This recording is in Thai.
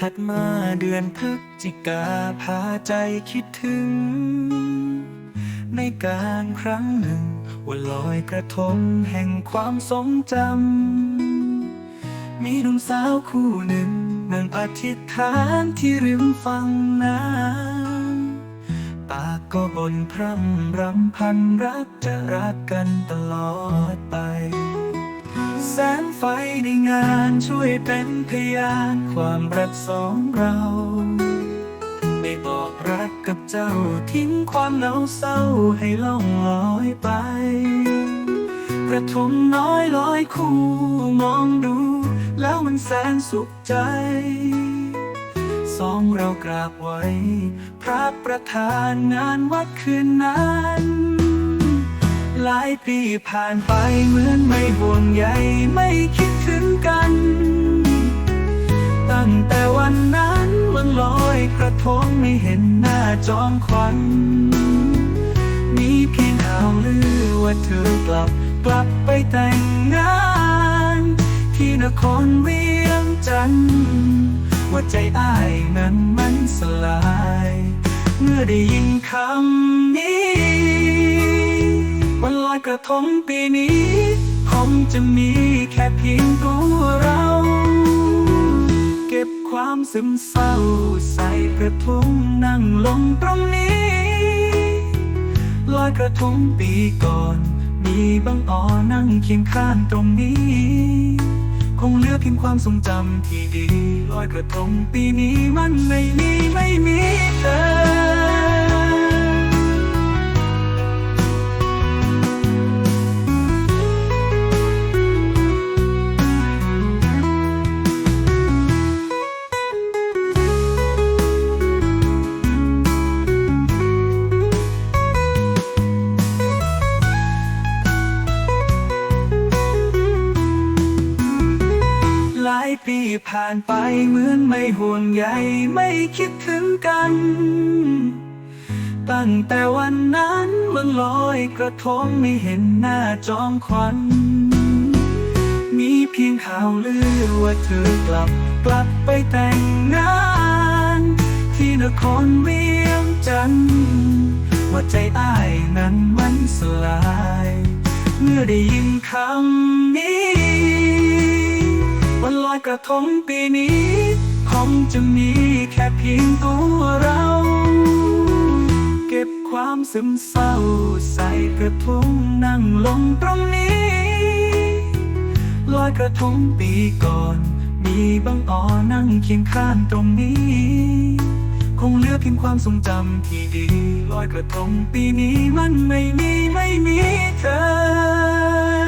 ผัดมาเดือนพฤศจิกาพาใจคิดถึง ในการครั้งหนึ่งวันลอยกระทงแห่งความทรงจำ มีหนุ่มสาวคู่หนึ่งนั่งอธิษฐานที่ริมฝั่งน้ำปากก็บนพร่ำรำพันรักจะรักกันตลอด ไฟในงานช่วยเป็นพยานความรักสองเรา ไม่บอกรักกับเจ้าทิ้งความเหงาเศร้าให้ล่องลอยไป กระทงน้อยลอยคู่มองดู แล้วมันแสนสุขใจ สองเรากราบไว้ พระประธานงานวัดคืนนั้น หลายปีผ่านไปเหมือนไม่ห่วงใยไม่คิดถึงกัน ตั้งแต่วันนั้นวันลอยกระทงไม่เห็นหน้าจอมควันมีเพียงข่าวลือว่าเธอกลับกลับไปแต่งงาน ที่นครเวียงจันทร์ว่าใจอ้ายนั้นมันสลาย เมื่อได้ยินคำนี้ อยกระทงปีนี้คงจะมีแค่เพียงตัวเรา เก็บความซึมเศร้าใส่กระทงนั่งลงตรงนี้ลอยกระทงปีก่อน มีบางอ่อนั่งเคียงข้างตรงนี้ คงเหลือเพียงความทรงจำที่ดีลอยกระทงปีนี้มันไม่มีไม่ ปีผ่านไปเหมือนไม่ห่วงใยไม่คิดถึงกัน ตั้งแต่วันนั้นมื่อลอยกระทงไม่เห็นหน้าจอมควันมีเพียงข่าวลือว่าเธอกลับกลับไปแต่งงาน ที่นครเวียงจันทร์ว่าใจอ้ายนั้นมันสลาย เมื่อได้ยินคำนี้ อยกระทงปีนี้คงจะมีแค่เพียงตัวเรา เก็บความซึมเศร้าใส่กระทงนั่งลงตรงนี้ ลอยกระทงปีก่อน มีบางอ่อนั่งเคียงข้างตรงนี้ คงเหลือเพียงความทรงจำที่ดี ลอยกระทงปีนี้มันไม่มีไม่มีเธอ